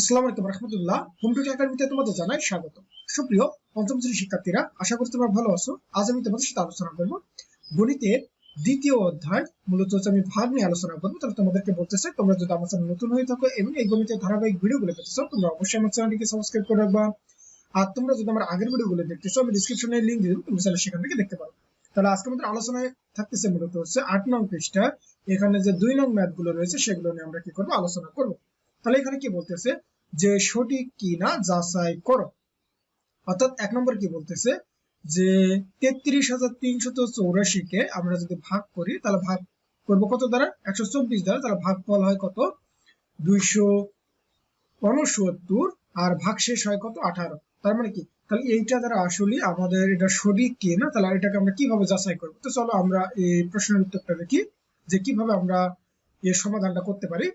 আসসালামু আলাইকুম রহমতুল্লাহ। হোম একাডেমিতে তোমাদের জানাই স্বাগত সুপ্রিয়, পঞ্চম শ্রেণির শিক্ষার্থীরা, আশা করি তোমরা ভালো আছো। আজ আমি তোমাদের সাথে আলোচনা করব গণিতের দ্বিতীয় অধ্যায়। মূলত হচ্ছে আমি ভাগ নিয়ে আলোচনা করব। তাহলে তোমাদেরকে বলতে চাই, তোমরা যদি আমার চ্যানেল নতুন হয়ে থাকো এবং এই গণিতের ধারাবাহিক ভিডিওগুলো পেতে চাও, তোমরা অবশ্যই আমার চ্যানেলটিকে সাবস্ক্রাইব করে রাখবা। আর তোমরা যদি আমার আগের ভিডিওগুলো দেখতে চাও, আমি ডিসক্রিপশনে লিংক দিয়ে দেবো তুমি চাইলে সেখান থেকে দেখতে পারো। তাহলে আজকে আমাদের আলোচনায় থাকতেছে মূলত হচ্ছে আট নং পৃষ্ঠা। এখানে যে দুই নং ম্যাথগুলো রয়েছে, সেগুলো নিয়ে আমরা কি করব? আলোচনা করব। তাহলে এখানে কি বলতেছে? যে সঠিক কি না যাচাই করো। অর্থাৎ এক নম্বর কি বলতেছে? যে তেত্রিশ হাজার তিনশত চৌরাশি কে আমরা যদি ভাগ করি, তাহলে ভাগ করব কত দ্বারা? একশো চব্বিশ দ্বারা। তাহলে ভাগ ফল হয় কত? দুইশো উনসত্তর আর ভাগ শেষ হয় কত? আঠারো। তার মানে কি? তাহলে এইটা দ্বারা আসলে আমাদের এটা সঠিক কি না? তাহলে এটাকে আমরা কীভাবে যাচাই করব? তো চলো আমরা এই প্রশ্নের উত্তরটা দেখি, যে কীভাবে আমরা এর সমাধানটা করতে পারি।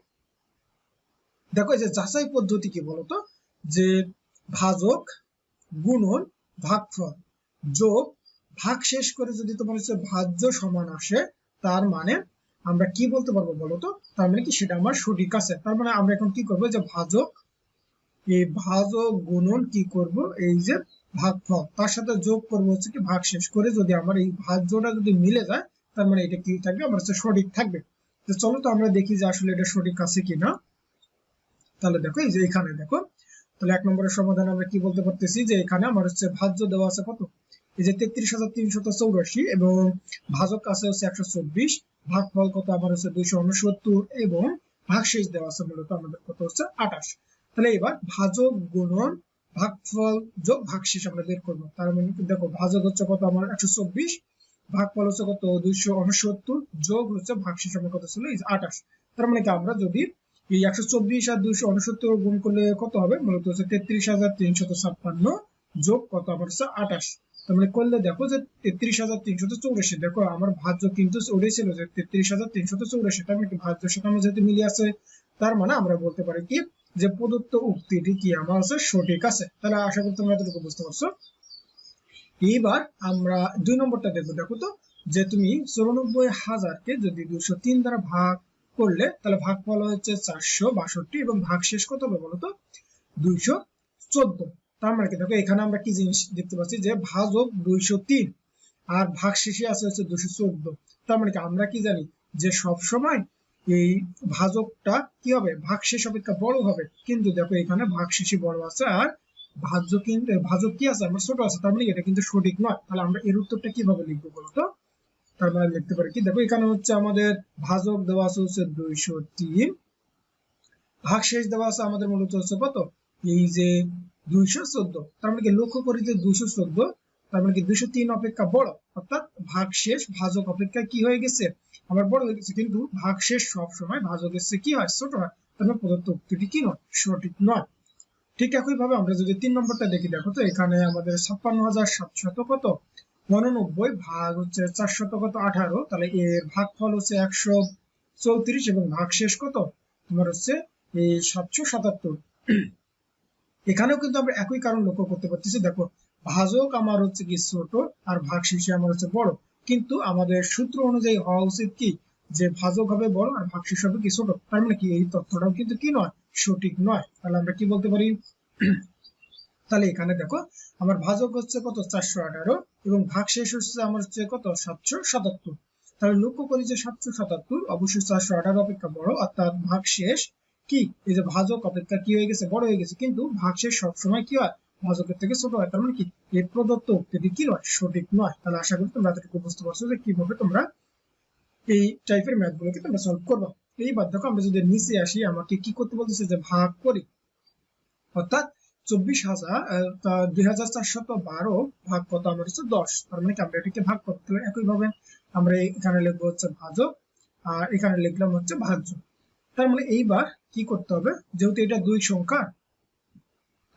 দেখো এই যে যাচাই পদ্ধতি কি বলতো? যে ভাজক গুণন ভাগফল যোগ ভাগ শেষ করে যদি তোমার হচ্ছে ভাজ্য সমান আসে, তার মানে আমরা কি বলতে পারব বলতো? তার মানে কি সেটা আমার সঠিক আছে। তার মানে আমরা এখন কি করব? যে ভাজক, এই ভাজক গুণন কি করব? এই যে ভাগফল। তার সাথে যোগ করব হচ্ছে কি ভাগ শেষ করে যদি আমার এই ভাজ্যটা যদি মিলে যায়, তার মানে এটা কি থাকবে? আমার হচ্ছে সঠিক থাকবে। তো চলো তো আমরা দেখি যে আসলে এটা সঠিক আছে কিনা। তাহলে দেখো, এই যে এখানে দেখো, তাহলে এক নম্বরের সমাধান আমরা কি বলতে পারতেছি যে এখানে আমার হচ্ছে ভাজ্য দেওয়া আছে কত? এই যে তেত্রিশ হাজার তিনশত চৌরাশি এবং ভাজক আছে হচ্ছে একশো চব্বিশ, ভাগফল কত? আমার হচ্ছে দুইশো উনসত্তর এবং ভাগশেষ দেওয়া আছে মূলত আমাদের কত হচ্ছে? আঠাশ। তাহলে এবার ভাজক গুণন, ভাগফল যোগ ভাগশেষ আমরা বের করব। তার মানে দেখো, ভাজক হচ্ছে কত? আমার একশো চব্বিশ, ভাগফল হচ্ছে কত? দুইশো উনসত্তর, যোগ হচ্ছে ভাগশেষ আমার কত ছিল? এই আঠাশ। তার মানে কি? আমরা যদি এই একশো চব্বিশ আর দুইশো উনসত্তর গুণ করলে কত হবে? মূলত হচ্ছে তেত্রিশ হাজার তিনশত ছাপ্পান্ন যোগ কত? আমার হচ্ছে আঠাশ। মানে করলে দেখো যে তেত্রিশ হাজার তিনশত চৌরাশি। দেখো আমার ভাজ্য কিন্তু যে তেত্রিশ হাজার তিনশত চৌরাশি। তার মানে সাথে আমার যেহেতু মিলিয়ে আছে? তার মানে আমরা বলতে পারি কি যে প্রদত্ত উক্তিটি কি? আমার আছে সঠিক আছে। তাহলে আশা করি তোমরা এতটুকু বুঝতে পারছ। এইবার আমরা দুই নম্বরটা দেখব। দেখো তো, যে তুমি চৌরানব্বই হাজারকে যদি দুশো তিন দ্বারা ভাগ করলে তাহলে ভাগ ফল হচ্ছে চারশো বাষট্টি এবং ভাগ শেষ কত হবে বলতো? দুইশো চোদ্দ। তার মানে কি? দেখো, এখানে আমরা কি জিনিস দেখতে পাচ্ছি যে ভাজক দুইশো তিন আর ভাগ শেষে আছে হচ্ছে দুশো চোদ্দ। তার মানে কি? আমরা কি জানি যে সব সময় এই ভাজকটা কি হবে? ভাগ শেষ অপেক্ষা বড় হবে। কিন্তু দেখো, এখানে ভাগ শেষে বড় আছে আর ভাজ্য কিন্তু ভাজক কি আছে? আমার ছোট আছে। তার মানে এটা কিন্তু সঠিক নয়। তাহলে আমরা এর উত্তরটা কীভাবে লিখব বলতো? তার মানে লিখতে পারি। কি দেখো, এখানে হচ্ছে আমাদের ভাজক দেওয়া আছে হচ্ছে দুইশো তিন। ভাগ শেষ দেওয়া আছে আমাদের মূলত হচ্ছে কত? এই যে দুইশো চোদ্দ। তার মানে কি, লক্ষ্য করি যে দুইশো চোদ্দ, তার মানে কি দুইশো তিন অপেক্ষা বড়। অর্থাৎ ভাগ শেষ, ভাজক অপেক্ষা কি হয়ে গেছে? আমার বড় হয়ে গেছে, কিন্তু ভাগ শেষ সব সময় ভাজক এসে কি হয়? ছোট হয়। তার মানে প্রদত্ত উক্তিটি কি নয়? সঠিক নয়। ঠিক একই ভাবে আমরা যদি তিন নম্বরটা দেখি, দেখো তো, এখানে আমাদের ছাপ্পান্ন হাজার সাতশত কত? উননব্বই ভাগ হচ্ছে চারশত কত আঠারো? তাহলে এর ভাগ ফল হচ্ছে একশো চৌত্রিশ এবং ভাগ শেষ কত? তোমার হচ্ছে এই সাতশো সাতাত্তর। এখানেও কিন্তু আমরা একই কারণ লক্ষ্য করতে পারতেছি। দেখো, ভাজক আমার হচ্ছে কি ছোট আর ভাগ শেষে আমার হচ্ছে বড়। কিন্তু আমাদের সূত্র অনুযায়ী হওয়া উচিত কি? যে ভাজক হবে বড় আর ভাগ শেষ হবে কি ছোট। তার মানে কি? এই তথ্যটাও কিন্তু কি নয়? সঠিক নয়। তাহলে আমরা কি বলতে পারি? তাহলে এখানে দেখো, আমার ভাজক হচ্ছে কত? চারশো আঠারো। এবং ভাগ শেষ হচ্ছে আমার হচ্ছে কত? সাতশো সাতাত্তর। তাহলে লক্ষ্য করি যে সাতশো সাতাত্তর, অবশ্যই চারশো আঠারো অপেক্ষা বড়। অর্থাৎ ভাগ শেষ কি? এই যে ভাজক অপেক্ষা কি হয়ে গেছে? বড় হয়ে গেছে। কিন্তু ভাগ শেষ সবসময় কি হয়? ভাজকের থেকে ছোট হয়। তার মানে কি? এই প্রদত্ত উক্তিটি কি নয়? সঠিক নয়। তাহলে আশা করি তোমরা এতটুকু বুঝতে পারছ যে কীভাবে তোমরা এই টাইপের ম্যাথ গুলোকে তোমরা সলভ করব। এইবার দেখো, আমরা যদি নিচে আসি, আমাকে কি করতে বলতেছে যে ভাগ করি? অর্থাৎ ভাগ কত? আমার হচ্ছে দশ। তার মানে ভাগ করতে হবে একইভাবে আমরা এখানে লিখব হচ্ছে ভাজক, আর এখানে লিখলাম হচ্ছে ভাজ্য। তার মানে এইবার কি করতে হবে? যেহেতু এটা দুই সংখ্যা,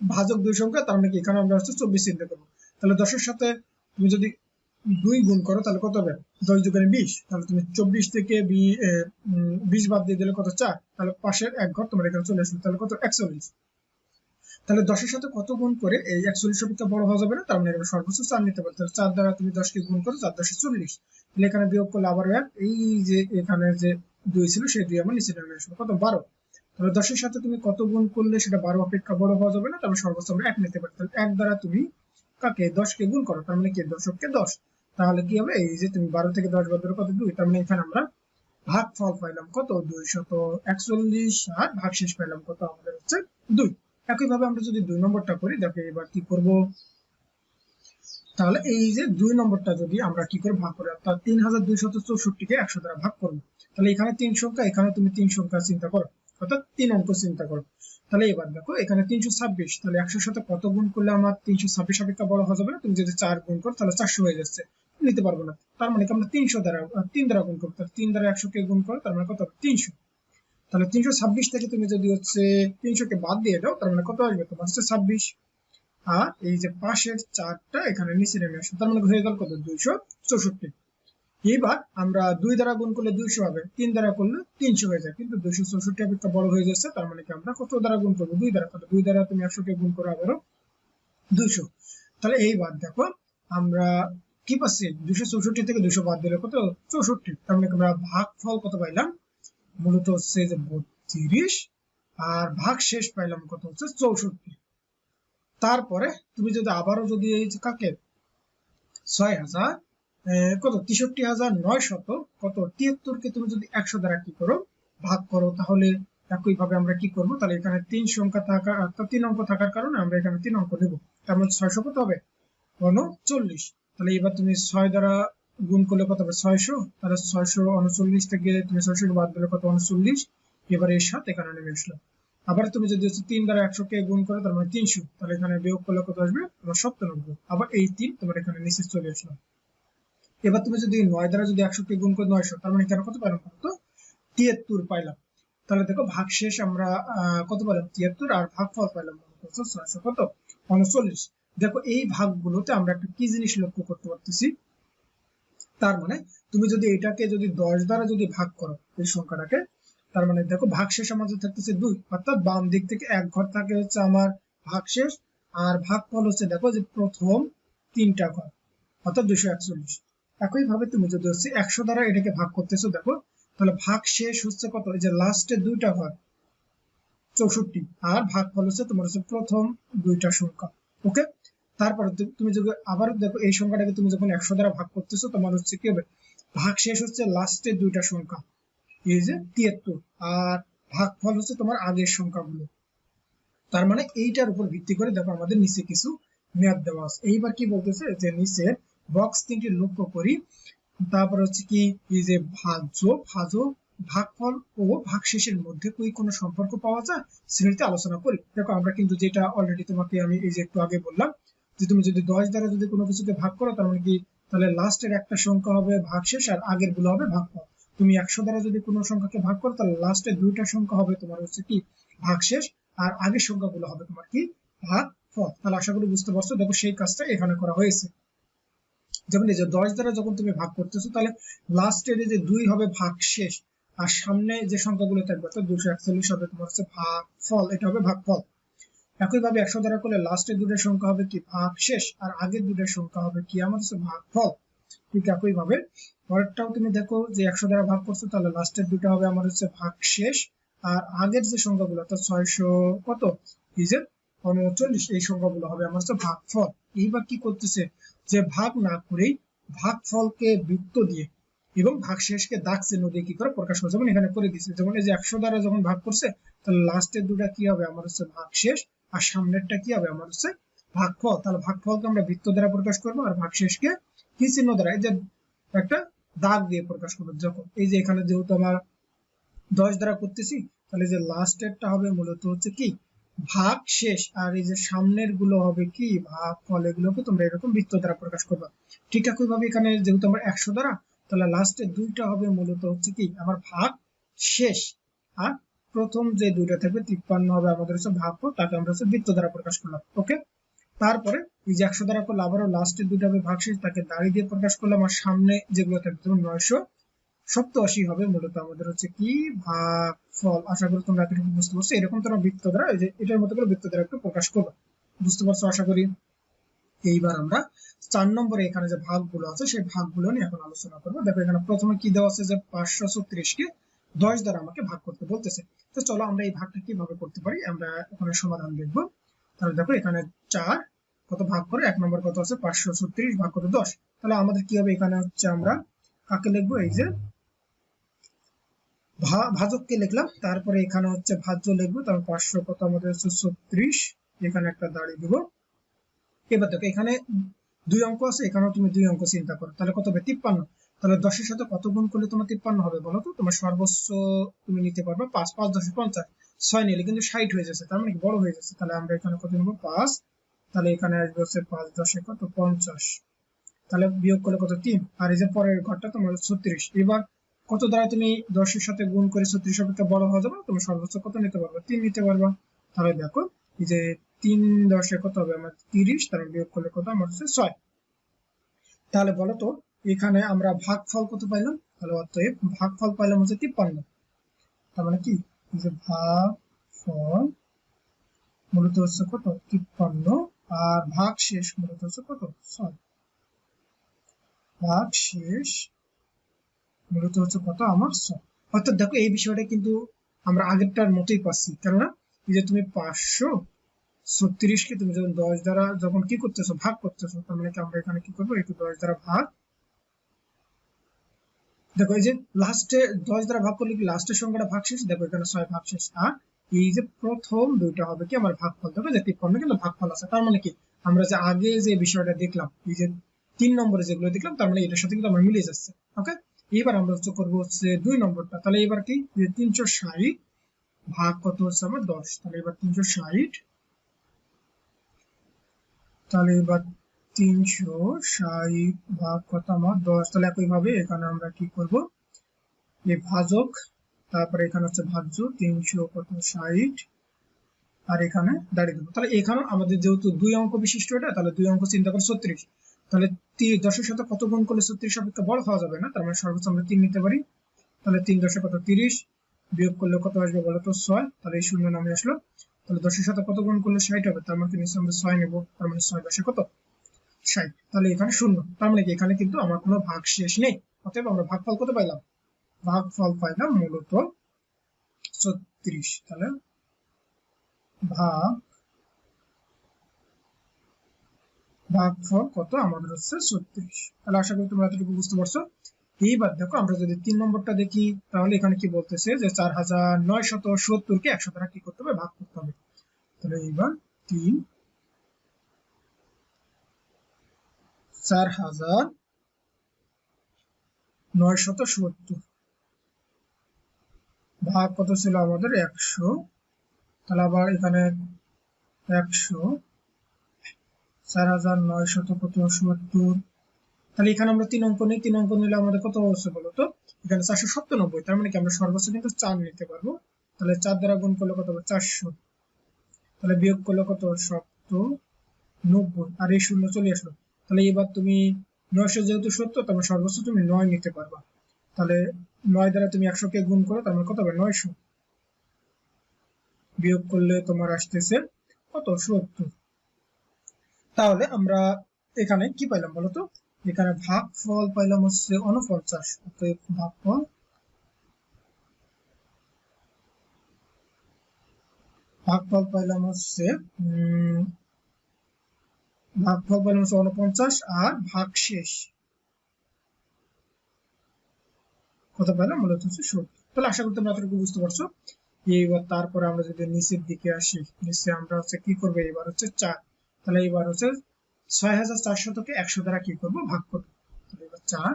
ভাজক দুই সংখ্যা, তার মানে কি এখানে আমরা হচ্ছে চব্বিশ চিন্তা করব তাহলে দশের সাথে তুমি যদি দুই গুণ করো, তাহলে কত হবে? দশ যোগে বিশ। তাহলে তুমি চব্বিশ থেকে বিশ বাদ দিয়ে দিলে কত? চার। তাহলে পাশের এক ঘর তোমার এখানে চলে আসবে তাহলে কত? একচল্লিশ। তাহলে দশের সাথে কত গুণ করে এই একচল্লিশ অপেক্ষা বড় হওয়া যাবে না? তার মানে এখানে সর্বোচ্চ চার নিতে পারো। তাহলে চার দ্বারা তুমি দশকে গুণ করো, চার দশে চল্লিশ। তাহলে এখানে বিয়োগ করলে আবার এক। এই যে এখানে যে দুই ছিল, সেই দুই আমার নিচে নেমে আসবে। কত? বারো। তাহলে দশের সাথে তুমি কত গুণ করলে সেটা বারো অপেক্ষা বড় হওয়া যাবে না? তবে সর্বোচ্চ আমরা এক নিতে পারি। তাহলে এক দ্বারা তুমি কাকে? দশকে গুণ করো। তার মানে কি? দশককে দশ। তাহলে কি হবে? এই যে তুমি বারো থেকে দশ বাদ কত? দুই। তার মানে এখানে আমরা ভাগ ফল পাইলাম কত? দুই শত একচল্লিশ আর ভাগ শেষ পাইলাম কত? আমাদের হচ্ছে দুই। একইভাবে আমরা যদি দুই নম্বরটা করি, দেখো এবার কি করব? তাহলে এই যে দুই নম্বরটা যদি আমরা কি করে ভাগ করি, অর্থাৎ তিন হাজার দুইশত চৌষট্টিকে একশো দ্বারা ভাগ করব। তাহলে এখানে তিন সংখ্যা, এখানে তুমি তিন সংখ্যা চিন্তা করো। অর্থাৎ তিন অঙ্ক চিন্তা করো। তাহলে এবার দেখো, এখানে তিনশো ছাব্বিশ, তাহলে একশোর সাথে কত গুণ করলে আমার তিনশো ছাব্বিশ অপেক্ষা বড় হয়ে যাবে? না তুমি যদি চার গুণ করো, তাহলে চারশো হয়ে যাচ্ছে। নিতে পারব না। তার মানে কি আমরা তিনশো দ্বারা, তিন দ্বারা গুণ করব। তিন দ্বারা একশো কে গুণ করো, তার মানে কত? তিনশো। তাহলে তিনশো ছাব্বিশ থেকে তুমি যদি হচ্ছে তিনশো তিনশোকে বাদ দিয়ে দাও, তার মানে কত আসবে তোমার? হচ্ছে ছাব্বিশ। আর এই যে পাশের চারটা এখানে নিচে নেমে আসবে, তার মানে হয়ে গেল কত? দুইশো চৌষট্টি। এবার আমরা দুই দ্বারা গুণ করলে দুইশো হবে, তিন দ্বারা করলে তিনশো হয়ে যায়। কিন্তু দুইশো চৌষট্টি অপেক্ষা বড় হয়ে যাচ্ছে, তার মানে কি আমরা কত দ্বারা গুণ করব? দুই দ্বারা দুই দ্বারা তুমি একশোকে গুণ করো আবারও দুইশো। তাহলে এইবার দেখো, আমরা কি পাচ্ছি? দুশো চৌষট্টি থেকে দুশো বাদ দিলে কত? চৌষট্টি। তার মানে কি আমরা ভাগ ফল কত পাইলাম? মূলত হচ্ছে যে বত্রিশ আর ভাগ শেষ পাইলাম কত হচ্ছে চৌষট্টি। তারপরে তুমি যদি আবারও যদি এই যে কাকে, ছয় হাজার কত, তেষট্টি হাজার নয় শত কত তিয়াত্তরকে তুমি যদি একশো দ্বারা কি করো, ভাগ করো, তাহলে একই ভাবে আমরা কি করব? তাহলে এখানে তিন সংখ্যা থাকা তিন অঙ্ক থাকার কারণে আমরা এখানে তিন অঙ্ক নেব তার মানে ছয়শো কত হবে? উনচল্লিশ তাহলে এবার তুমি ছয় দ্বারা গুণ করলে কত হবে? ছয়শো। তাহলে ছয়শো উনচল্লিশ থেকে তুমি ছয়শো বাদ দিলে কত? উনচল্লিশ। এবার এর সাথে এখানে নেমে আসলো। আবার তুমি যদি হচ্ছে তিন দ্বারা একশো কে গুণ করো, তার মানে তিনশো। তাহলে এখানে বিয়োগ করলে কত আসবে? তোমার সপ্তানব্বই আবার এই তিন তোমার এখানে নিচে চলে আসলো। এবার তুমি যদি নয় দ্বারা যদি একশো কে গুণ করো, নয়শো। তার মানে এখানে কত পাইলাম? কত? তিয়াত্তর পাইলাম। তাহলে দেখো ভাগ শেষ আমরা কত পেলাম তিয়াত্তর আর ভাগ ফল পাইলাম ছয়শো কত? উনচল্লিশ। দেখো এই ভাগগুলোতে আমরা একটা কি জিনিস লক্ষ্য করতে পারতেছি? তার মানে তুমি যদি এটাকে যদি দশ দ্বারা যদি ভাগ করো, এই সংখ্যাটাকে, তার মানে দেখো ভাগ শেষ আমাদের থাকতেছে দুই, অর্থাৎ বাম দিক থেকে এক ঘর থাকে হচ্ছে আমার ভাগ শেষ আর ভাগ ফল হচ্ছে দেখো যে প্রথম তিনটা ঘর, অর্থাৎ দুশো একচল্লিশ। একই ভাবে তুমি যদি হচ্ছে একশো দ্বারা এটাকে ভাগ করতেছো, দেখো, তাহলে ভাগ শেষ হচ্ছে কত? এই যে লাস্টে দুইটা ঘর, চৌষট্টি, আর ভাগ ফল হচ্ছে তোমার হচ্ছে প্রথম দুইটা সংখ্যা ওকে তারপরে তুমি যদি আবার দেখো, এই সংখ্যাটাকে তুমি যখন একশো দ্বারা ভাগ করতেছো, তোমার হচ্ছে কি হবে? ভাগ শেষ হচ্ছে লাস্টের দুইটা সংখ্যা। এই যে তিয়াত্তর। আর ভাগ ফল হচ্ছে তোমার আগের সংখ্যাগুলো। তার মানে এইটার উপর ভিত্তি করে দেখো আমাদের নিচে কিছু মেয়াদ দেওয়া আছে। এইবার কি বলতেছে যে নিচের বক্স তিনটি লক্ষ্য করি। তারপর হচ্ছে কি, এই যে ভাজ্য ভাজ ভাগফল ও ভাগশেষের মধ্যে কি কোনো সম্পর্ক পাওয়া যায়? শ্রেণীতে আলোচনা করি। দেখো আমরা কিন্তু যেটা অলরেডি তোমাকে আমি এই যে একটু আগে বললাম যে তুমি যদি দশ দ্বারা যদি কোনো কিছুকে ভাগ করো, তার মানে কি? তাহলে লাস্টের একটা সংখ্যা হবে ভাগশেষ আর আগেরগুলো হবে ভাগফল। তুমি একশো দ্বারা যদি কোনো সংখ্যাকে ভাগ করো, তাহলে লাস্টের দুইটা সংখ্যা হবে তোমার হচ্ছে কি? ভাগশেষ আর আগের সংখ্যাগুলো হবে তোমার কি? ভাগ ফল তাহলে আশা করি বুঝতে পারছ? দেখো সেই কাজটা এখানে করা হয়েছে। যেমন এই যে দশ দ্বারা যখন তুমি ভাগ করতেছো, তাহলে লাস্টের যে দুই হবে ভাগ শেষ আর সামনে যে সংখ্যাগুলো থাকবে, অর্থাৎ দুশো একচল্লিশ হবে তোমার হচ্ছে ভাগ ফল এটা হবে ভাগ ফল একইভাবে একশো দ্বারা করলে লাস্টের দুটোর সংখ্যা হবে কি? ভাগ শেষ। আর আগের দুটোর সংখ্যা হবে কি? আমার ভাগ ফল ঠিক একইভাবে। পরেরটাও তুমি দেখো যে একশো দ্বারা ভাগ করছ, তাহলে লাস্টের দুটো হবে আমার হচ্ছে ভাগ শেষ। আর আগের যে সংখ্যাগুলো, অর্থাৎ ছয়শো কত? যে উনচল্লিশ এই সংখ্যাগুলো হবে আমার হচ্ছে ভাগ ফল। এইবার কি করতেছে? যে ভাগ না করেই ভাগ ফলকে বৃত্ত দিয়ে এবং ভাগ শেষকে চিহ্ন দিয়ে কি করে প্রকাশ করে যেমন এখানে করে দিচ্ছে যেমন এই যে একশো দ্বারা যখন ভাগ করছে, তাহলে লাস্টের দুটা কি হবে? আমার হচ্ছে ভাগ শেষ। আর সামনেরটা কি হবে? আমার হচ্ছে ভাগফল। তাহলে ভাগফলকে আমরা বৃত্ত দ্বারা প্রকাশ করব আর ভাগ শেষকে কি চিহ্ন দ্বারা? এই যে একটা দাগ দিয়ে প্রকাশ করব। যখন এই যে এখানে যেহেতু আমার দশ দ্বারা করতেছি, তাহলে যে লাস্টেরটা হবে মূলত হচ্ছে কি? ভাগ শেষ আর এই যে সামনেরগুলো হবে কি? ভাগ ফল এগুলোকে তোমরা এরকম বৃত্ত দ্বারা প্রকাশ করবা। ঠিক একই ভাবে এখানে যেহেতু আমার একশো দ্বারা, তাহলে লাস্টে দুইটা হবে মূলত হচ্ছে কি? আমার ভাগ শেষ আর প্রথম যে দুইটা থাকবে, তিপ্পান্ন হবে আমাদের হচ্ছে ভাগ ফল তাকে আমরা হচ্ছে বৃত্ত দ্বারা প্রকাশ করলাম, ওকে? তারপরে এই যে একশো দ্বারা করলে আবারও লাস্টে দুইটা হবে ভাগ শেষ তাকে দাঁড়িয়ে দিয়ে প্রকাশ করলাম, আর সামনে যেগুলো থাকবে যেমন নয়শো সপ্তআশি হবে, মূলত আমাদের হচ্ছে কি? ভাগ, ফল, আশা করি তোমরা এতটুকু বুঝতে পারছ, এরকম তোমরা বৃত্ত দ্বারা, এই যে এটার মতো করে বৃত্ত দ্বারা একটু প্রকাশ করবে, বুঝতে পারছ আশা করি? এইবার আমরা চার নম্বরে এখানে যে ভাগগুলো আছে, সেই ভাগগুলো নিয়ে এখন আলোচনা করব। দেখো এখানে প্রথমে কি দেওয়া আছে যে পাঁচশো ছত্রিশ কে দশ দ্বারা আমাকে ভাগ করতে বলতেছে। তো চলো আমরা এই ভাগটা কীভাবে করতে পারি, আমরা ওখানে সমাধান দেখব। তাহলে দেখো এখানে চার, কত ভাগ করে? এক নম্বর কত আছে? পাঁচশো ছত্রিশ ভাগ করে দশ। তাহলে আমাদের কি হবে এখানে হচ্ছে আমরা কাকে লিখব? এই যে ভাজককে লিখলাম। তারপরে এখানে হচ্ছে ভাজ্য লিখব। তারপর পাঁচশো কত? আমাদের হচ্ছে ছত্রিশ। এখানে একটা দাঁড়িয়ে দিব। এবার দেখো এখানে দুই অঙ্ক আছে, এখানেও তুমি দুই অঙ্ক চিন্তা করো। তাহলে কত হবে? তিপ্পান্ন। তাহলে দশের সাথে কত গুণ করলে তোমার তিপ্পান্ন হবে বলো তো? তোমার সর্বোচ্চ তুমি নিতে পারবে পাঁচ পাঁচ দশে পঞ্চাশ। ছয় নিলে কিন্তু ষাট হয়ে যাচ্ছে, তার মানে বড় হয়ে যাচ্ছে। তাহলে আমরা এখানে কত নেব? পাঁচ। তাহলে এখানে আসবে হচ্ছে পাঁচ দশে কত? পঞ্চাশ। তাহলে বিয়োগ করলে কত? তিন। আর এই যে পরের ঘরটা তোমার ছত্রিশ। এবার কত দ্বারা তুমি দশের সাথে গুণ করে ছত্রিশ অপেক্ষা বড় হয়ে যাবে? তুমি সর্বোচ্চ কত নিতে পারবে? তিন নিতে পারবা। তাহলে দেখো, এই যে তিন দশে কত হবে? আমার তিরিশ। তাহলে বিয়োগ করলে কত? আমার হচ্ছে ছয়। তাহলে বলো তো এখানে আমরা ভাগ ফল কত পাইলাম? তাহলে অতএব ভাগ ফল পাইলাম হচ্ছে তিপ্পান্ন। তার মানে কি? যে ভাগ ফল মূলত হচ্ছে কত? তিপ্পান্ন। আর ভাগ শেষ মূলত হচ্ছে কত? ছয়। ভাগ শেষ মূলত হচ্ছে কত? আমার ছয়। অর্থাৎ দেখো, এই বিষয়টা কিন্তু আমরা আগেরটার মতোই পাচ্ছি। কেননা, এই যে তুমি পাঁচশো ছত্রিশকে তুমি যখন দশ দ্বারা যখন কি করতেছো? ভাগ করতেছো। তার মানে আমরা এখানে কি করব? একটু দশ দ্বারা ভাগ দেখো, এই যে লাস্টে দশ দ্বারা ভাগ করলে কি লাস্টের সংখ্যাটা ভাগ শেষ দেখো, এখানে ছয় ভাগ শেষ আর এই যে প্রথম দুইটা হবে কি আমার ভাগফল, দেখো যে তিপ্পান্ন কিন্তু ভাগফল আছে। তার মানে কি? আমরা যে আগে যে বিষয়টা দেখলাম, এই যে তিন নম্বরে যেগুলো দেখলাম, তার মানে এটার সাথে কিন্তু আমার মিলে যাচ্ছে ওকে এবার আমরা হচ্ছে করব হচ্ছে দুই নম্বরটা। তাহলে এবার কি? যে তিনশো ষাট ভাগ কত হচ্ছে আমার দশ? তাহলে এবার তিনশো ষাট, তাহলে এবার তিনশো ষাট, ভাগ কত? আমার দশ। তাহলে একইভাবে এখানে আমরা কি করব? এই ভাজক, তারপরে এখানে হচ্ছে ভাজ্য, তিনশো কত ষাট, আর এখানে দাঁড়িয়ে দেবো। তাহলে এখানে আমাদের যেহেতু দুই অঙ্ক বিশিষ্ট এটা, তাহলে দুই অঙ্ক চিন্তা করে ছত্রিশ। তাহলে দশের সাথে কত গুণ করলে ছত্রিশ অপেক্ষা বড় হওয়া যাবে না? তার মানে সর্বোচ্চ আমরা তিন নিতে পারি। তাহলে তিন দশে কত? তিরিশ। বিয়োগ করলে কত আসবে বলো তো ছয়? তাহলে এই শূন্য নামে আসলো। তাহলে দশের সাথে কত গুণ করলে ষাট হবে? তার মানে নিশ্চয় আমরা ছয় নেব। তার মানে ছয় দশে কত? ষাট তাহলে এখানে শূন্য। তার মানে কি? এখানে কিন্তু আমার কোনো ভাগ শেষ নেই। অতএব আমরা ভাগফল কত পাইলাম? ভাগফল পাইলাম মূলত ছত্রিশ। তাহলে ভাগ, ভাগফল কত? আমাদের হচ্ছে ছত্রিশ। তাহলে আশা করি তোমরা এতটুকু বুঝতে পারছ। এইবার দেখো, আমরা যদি তিন নম্বরটা দেখি, তাহলে এখানে কি বলতেছে যে চার হাজার নয় শত সত্তর কে একশো দ্বারা কি করতে হবে? ভাগ করতে হবে। তাহলে এইবার তিন চার হাজার নয় শত সত্তর। ভাগ কত ছিল আমাদের? একশো। তাহলে আবার এখানে একশো। চার হাজার নয় শত কত? সত্তর। তাহলে এখানে আমরা তিন অঙ্ক নিই। তিন অঙ্ক নিলে আমাদের কত হচ্ছে বলতো এখানে চারশো সপ্তানব্বই তার মানে কি আমরা সর্বোচ্চ কিন্তু চার নিতে পারব। তাহলে চার দ্বারা গুণ করলে কত হবে? চারশো। তাহলে বিয়োগ করলে কত? সপ্ত নব্বই। আর এই শূন্য চলে আসলো। তাহলে এবার তুমি নয়শো যেহেতু সত্তর তাহলে সর্বোচ্চ তুমি নয় নিতে পারবা। তাহলে নয় দ্বারা তুমি একশো কে গুণ করো, তার মানে কত হবে? নয়শো। বিয়োগ করলে তোমার আসতেছে কত? সত্তর। তাহলে আমরা এখানে কি পাইলাম বলতো এখানে ভাগ ফল পাইলাম হচ্ছে উনপঞ্চাশ, অতএব ভাগফল ভাগফল পাইলাম হচ্ছে ভাগফল পাইলাম হচ্ছে উনপঞ্চাশ আর ভাগ শেষ। কত পাইলাম? মূলত হচ্ছে সত্তর। তাহলে আশা করি তোমরা এতটুকু বুঝতে পারছ। এইবার তারপরে আমরা যদি নিচের দিকে আসি, নিচে আমরা হচ্ছে কি করব? এবার হচ্ছে চার। তাহলে এবার হচ্ছে ছয় হাজার চারশতকে একশো দ্বারা কি করব? ভাগ করব। তাহলে এবার চার।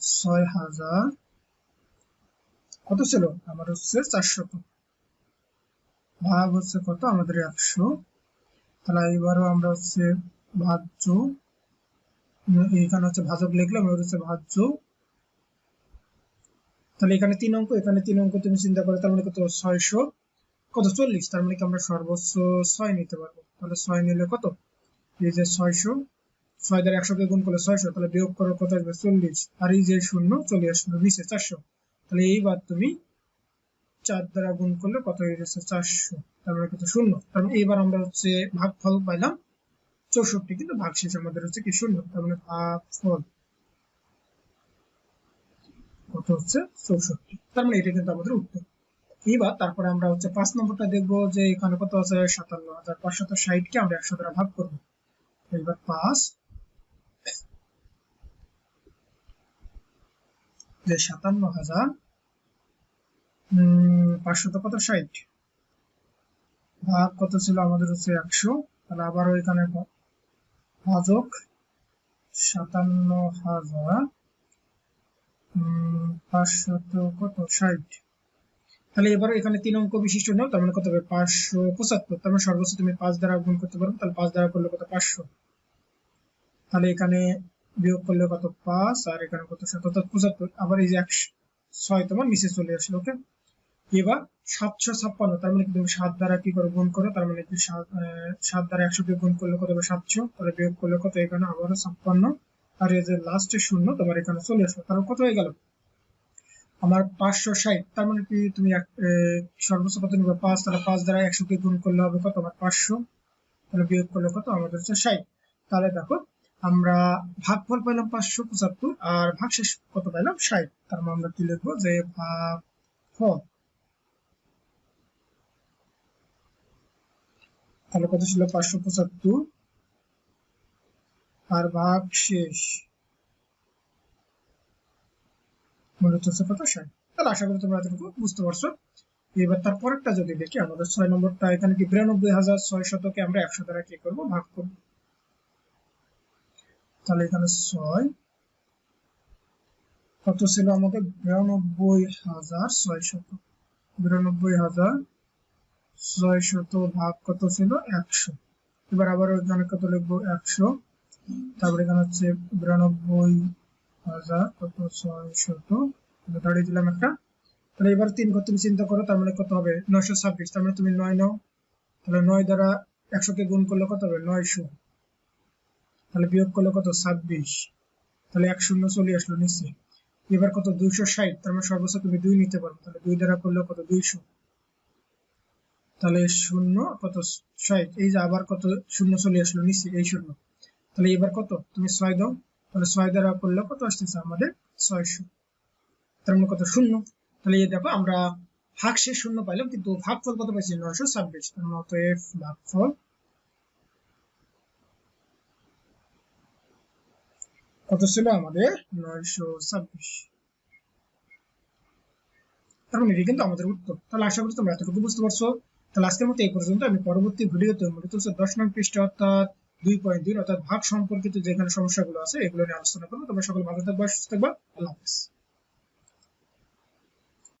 ছয় হাজার কত ছিল? আমার হচ্ছে চারশত। ভাগ হচ্ছে কত? আমাদের একশো। তাহলে এবারও আমরা হচ্ছে ভাজ্য, এখানে হচ্ছে ভাজক লিখলাম, এবার হচ্ছে ভাজ্য। তাহলে এখানে তিন অঙ্ক, এখানে তিন অঙ্ক তুমি চিন্তা করে, তার মানে কত? ছয়শো। কত? চল্লিশ। তার মানে কি আমরা সর্বোচ্চ ছয় নিতে পারব। তাহলে ছয় নিলে কত? এই যে ছয়শো। ছয় দ্বারা একশোকে গুণ করলে ছয়শো, তাহলে বিয়োগ করার কত আসবে? চল্লিশ। আর এই যে শূন্য চলে আসলো বিশে চারশো। তাহলে এইবার তুমি চার দ্বারা গুণ করলে কত হয়ে গেছে? চারশো। তার মানে কত? শূন্য। তার মানে এইবার আমরা হচ্ছে ভাগ ফল পাইলাম চৌষট্টি, কিন্তু ভাগ শেষ আমাদের হচ্ছে কি শূন্য। তার মানে ভাগ ফল কত হচ্ছে? চৌষট্টি। তার মানে এটা কিন্তু আমাদের উত্তর। এবার তারপরে আমরা হচ্ছে পাঁচ নম্বরটা দেখব যে এখানে কত আছে? সাতান্ন হাজার পাঁচশত ষাটকে আমরা একশো দ্বারা ভাগ করব। এবার পাঁচ। যে সাতান্ন হাজার পাঁচশত কত ষাট। ভাগ কত ছিল? আমাদের হচ্ছে একশো। তাহলে আবারও এখানে ভাজক সাতান্ন হাজার পাঁচশত কত? ষাট। তাহলে এবার এখানে তিন অঙ্ক বিশিষ্ট নাও, তার মানে কত হবে? পাঁচশো পঁচাত্তর। তার মানে সর্বোচ্চ তুমি পাঁচ দ্বারা গুণ করতে পারো তাহলে পাঁচ দ্বারা করলে কত? পাঁচশো। তাহলে এখানে বিয়োগ করলে কত? পাঁচ, আর এখানে কত? অর্থাৎ পঁচাত্তর। আবার এই যে একশো ছয় তোমার নিচে চলে আসলো, ওকে? এবার সাতশো ছাপ্পান্ন, তার মানে তুমি সাত দ্বারা কি করে গুণ করো? তার মানে কি সাত দ্বারা একশো কে গুণ করলে কত সাতশো, তাহলে বিয়োগ করলে কত? এখানে আবারও ছাপ্পান্ন। আর এই যে লাস্টে শূন্য, তোমার এখানে চলে আসলো। তাহলে কত হয়ে গেল? আমার পাঁচশো ষাট, তার মানে কি তুমি সর্বোচ্চ কত নিবে পাঁচ, তাহলে পাঁচ দ্বারা একশো কে গুণ করলে হবে কত? আমার পাঁচশো, তাহলে বিয়োগ করলে কত? আমাদের হচ্ছে ষাট। তাহলে দেখো, আমরা ভাগফল পেলাম পাঁচশো পঁচাত্তর, আর ভাগশেষ কত পেলাম ষাট। তার মানে আমরা কি লিখব? যে ভাগফল তাহলে কত ছিল পাঁচশো পঁচাত্তর। আর ভাগ শেষ। মূলত হচ্ছে কত? ষাট। তাহলে আশা করি তোমরা এতটুকু বুঝতে পারছ। এবার তার পরেরটা যদি দেখি, আমাদের ছয় নম্বরটা এখানে কি বিরানব্বই হাজার ছয় শতকে আমরা একশো দ্বারা কি করব? ভাগ করব। তাহলে এখানে ছয়। কত ছিল আমাদের? বিরানব্বই হাজার ছয় শত বিরানব্বই হাজার ছয় ভাগ কত ছিল? একশো। এবার আবার এখানে কত লিখব? একশো। তারপরে এখানে হচ্ছে বিরানব্বই হাজার কত? ছয় শত দাঁড়িয়ে দিলাম একটা। তাহলে এবার তিন ঘর তুমি চিন্তা করো, তার মানে কত হবে? নয়শো ছাব্বিশ। তার মানে তুমি নয় নাও। তাহলে নয় দ্বারা একশোকে গুণ করলে কত হবে? নয়শো। তাহলে বিয়োগ করলে কত? ছাব্বিশ। তাহলে এক শূন্য চলে আসলো নিচে। এবার কত? দুইশো ষাট। তার মানে সর্বোচ্চ তুমি দুই নিতে পারো। তাহলে দুই দ্বারা করলে কত? দুইশো। তাহলে শূন্য কত? ষাট এই যে আবার কত শূন্য চলে আসলো নিচে এই শূন্য। তাহলে এবার কত? তুমি ছয় দাও। তাহলে ছয় দ্বারা করলে কত আসতেছে? আমাদের ছয়শো তার মানে কত? শূন্য। তাহলে এই দেখো, আমরা ভাগ শেষ শূন্য পাইলাম, কিন্তু ভাগফল কত পাইছি? নয়শো ছাব্বিশ। তার মানে অতএব ভাগফল কত ছিল? আমাদের নয়শো ছাব্বিশ। তার মানে এটি কিন্তু আমাদের উত্তর। তাহলে আশা করি তোমরা এতটুকু বুঝতে পারছ। তাহলে আজকের মতো এই পর্যন্ত। আমি পরবর্তী ভিডিওতে মূলত দশ নং পৃষ্ঠে অর্থাৎ দুই পয়েন্ট দুই, অর্থাৎ ভাগ সম্পর্কিত যেখানে সমস্যাগুলো আছে, এগুলো নিয়ে আলোচনা করব। তোমরা সকল ভালো থাকবা, সুস্থ থাকবা। আল্লাহ হাফিজ।